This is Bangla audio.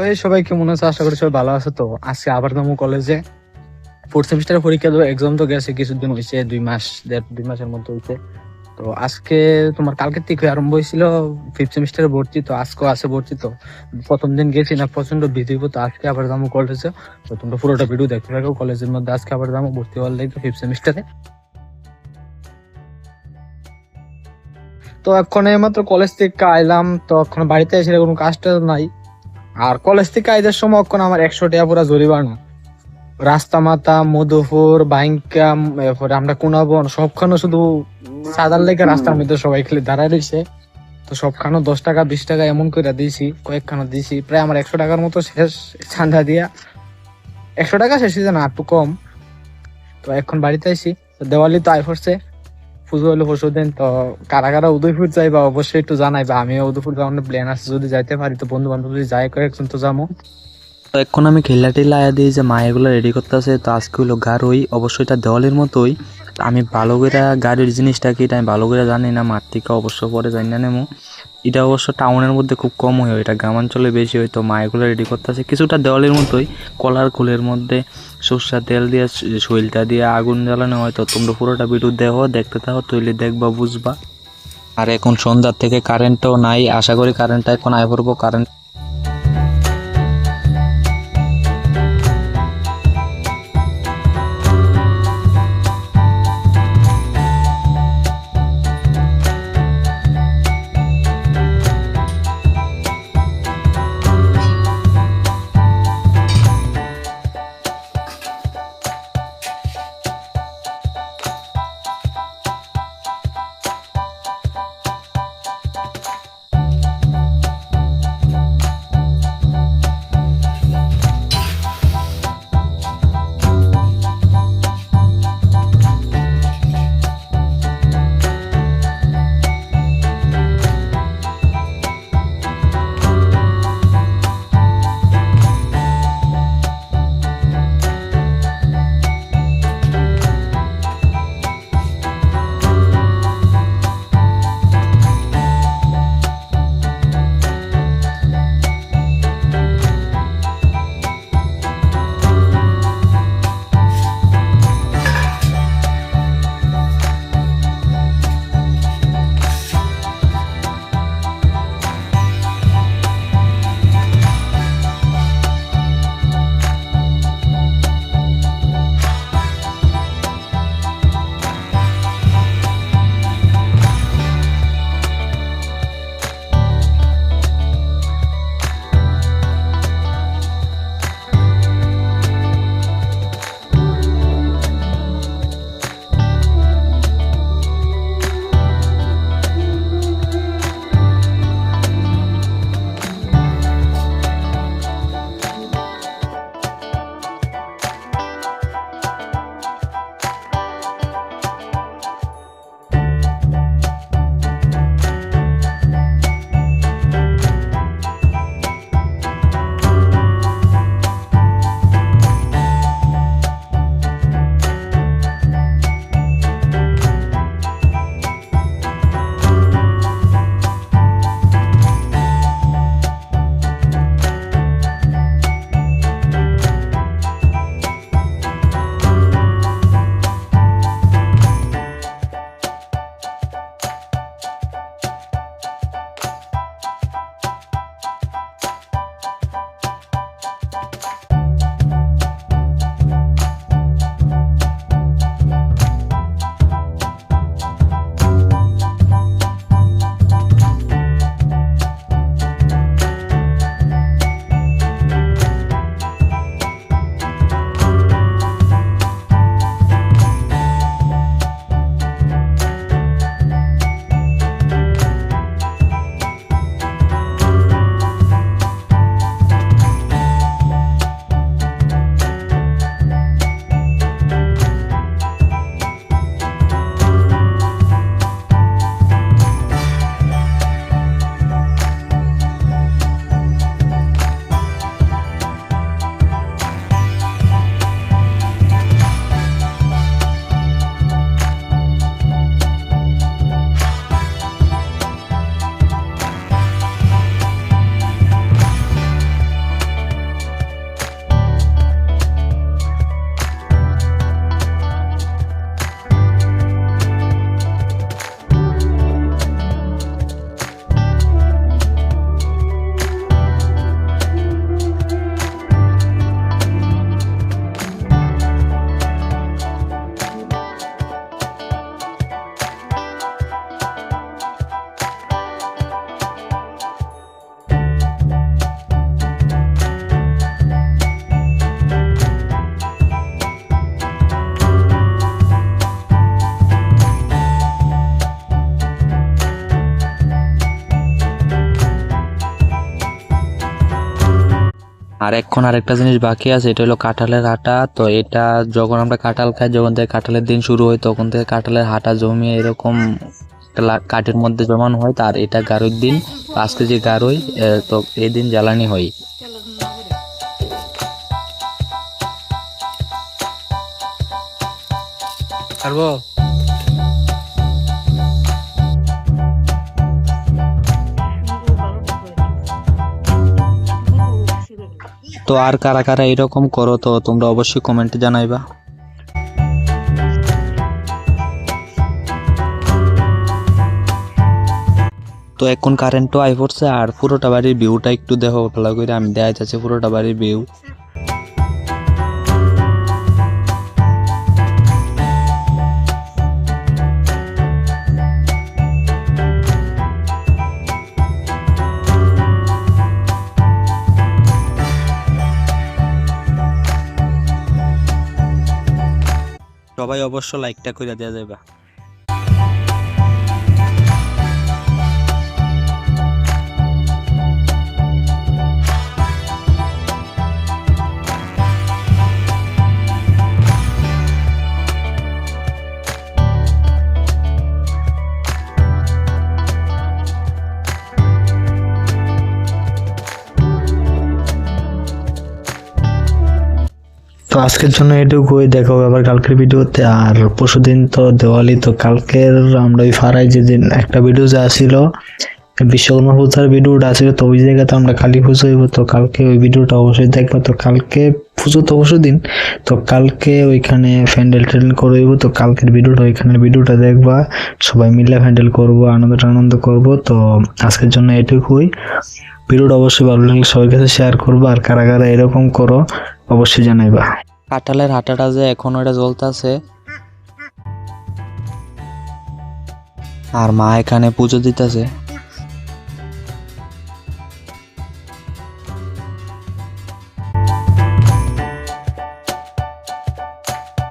তো এই সবাই কেমন আছে? আশা করি সবাই ভালো আছে তো। আজকে আবার নামো কলেজে ফোর্থ সেমিস্টারের পরীক্ষা দেবো এক্সাম তো গেছে, কিছুদিন হয়েছে দুই মাস, দেড়, দুই মাসের মতো হয়েছে তো আজকে তোমার কালকের থেকে আরম্ভ হয়েছিল ফিফথ সেমিস্টারে ভর্তি, তো আজকেও আছে ভর্তি তো। প্রথম দিন গেছি না প্রচণ্ড ভিড় তো আজকে আবার যাব কলেজে তো তোমরা পুরোটা ভিডিও দেখতে থাকো কলেজের মধ্যে আজকে আবার যাব, ভর্তি হওয়ার লাগবে ফিফথ সেমিস্টারে তো এখন মাত্র কলেজ থেকে আইলাম, তো এখন বাড়িতে এসে কোনো কাজটা নাই। আর কলেজ থেকে আইদের সময় এখন আমার একশো টাকা পুরা জরিমানা রাস্তা মাতা মধুপুর বাইঙ্কাম এরপরে আমরা কোনাবন, সবখানে শুধু সাদার লেগে রাস্তার মধ্যে সবাই খেলে দাঁড়ায় রয়েছে। তো সবখানে দশ টাকা, বিশ টাকা এমন করে দিয়েছি, কয়েকখানে দিয়েছি। প্রায় আমার একশো টাকার মতো শেষ ঠান্ডা দিয়া। একশো টাকা শেষ না, একটু কম। তো এখন বাড়িতে আসি দেওয়ালি তো আই পড়ছে। পুজো হলো পরশু দিন তো কারা কারা উদয়পুর যাইবা অবশ্যই একটু জানাই বা আমিও উদয়পুর যাওয়ার প্ল্যান আছে, যদি যাইতে পারি, তো বন্ধু বান্ধব যদি যাই কয়েকজন তো যাব তো এখন আমি খেলা টেলা আয়া দিই যে মা এগুলো রেডি করতেছে, তো আজকে হলো গাড়ই অবশ্যই এটা দেওয়ালের মতোই। আমি ভালো করে গাড়ির জিনিসটা কি এটা আমি ভালো করে জানি না, মাঠ থেকে অবশ্য পরে জানি না নেমো। এটা অবশ্য টাউনের মধ্যে খুব কম হয়, এটা গ্রামাঞ্চলে বেশি হয়, তো মা এগুলো রেডি করতেছে। কিছুটা দেওয়ালের মতোই, কলার কুলের মধ্যে সর্ষা তেল দিয়ে, শৈলটা দিয়ে আগুন জ্বালানো হয়, তো তোমরা পুরোটা ভিডিও দেখো, দেখতে থাকো, তৈলে দেখবা, বুঝবা। আর এখন সন্ধ্যার থেকে কারেন্টও নাই, আশা করি কারেন্টটা এখন আয় পড়ব কারেন্ট আর এখন আরেকটা জিনিস বাকি আছে, এটা হলো কাঁঠালের হাটা তো এটা যখন আমরা কাঁঠাল খাই, যখন থেকে কাঁঠালের দিন শুরু হয়, তখন থেকে কাঁঠালের হাটা জমিয়ে এরকম একটা কাঠের মধ্যে জমানো হয় তার এটা গারোর দিন। আজকে যে গারোই তো এই দিন জ্বালানি হয়। পারব তো আর কারা কারা এরকম করো তো তোমরা অবশ্যই কমেন্টে জানাইবা। তো এখন কারেন্টও আই পড়ছে আর পুরোটা বাড়ির ভিউটা একটু দেখো ভালো করে, আমি দেখা যাচ্ছে পুরোটা বাড়ির ভিউ সবাই অবশ্য লাইকটা করে দেওয়া যাবে আজকের জন্য এটুকুই। দেখা আবার কালকের ভিডিওতে। আর পরশুদিন তো দেওয়ালি, তো কালকের আমরা ওই ফারাই যেদিন একটা ভিডিও যা ছিল, বিশ্বকর্মা পূজার ভিডিওটা আছে তো ওই জায়গাতে আমরা কালী পুজো হইব। তো কালকে ওই ভিডিওটা অবশ্যই দেখব। তো কালকে পুজো তো অবশ্যই দিন তো কালকে ওইখানে ফ্যান্ডেল ট্যান্ডেল করে হইব। তো কালকের ভিডিওটা ওইখানে ভিডিওটা দেখবা। সবাই মিলে ফ্যান্ডেল করব, আনন্দ আনন্দ করব। তো আজকের জন্য এটুকুই। ভিডিওটা অবশ্যই ভালো লাগলে সবার কাছে শেয়ার করব। আর কারা কারা এরকম করো, অবশ্যই জানাইবা। কাঁঠালের হাটাটা যে এখনও এটা জ্বলতেছে। আর মা এখানে পুজো দিতেছে।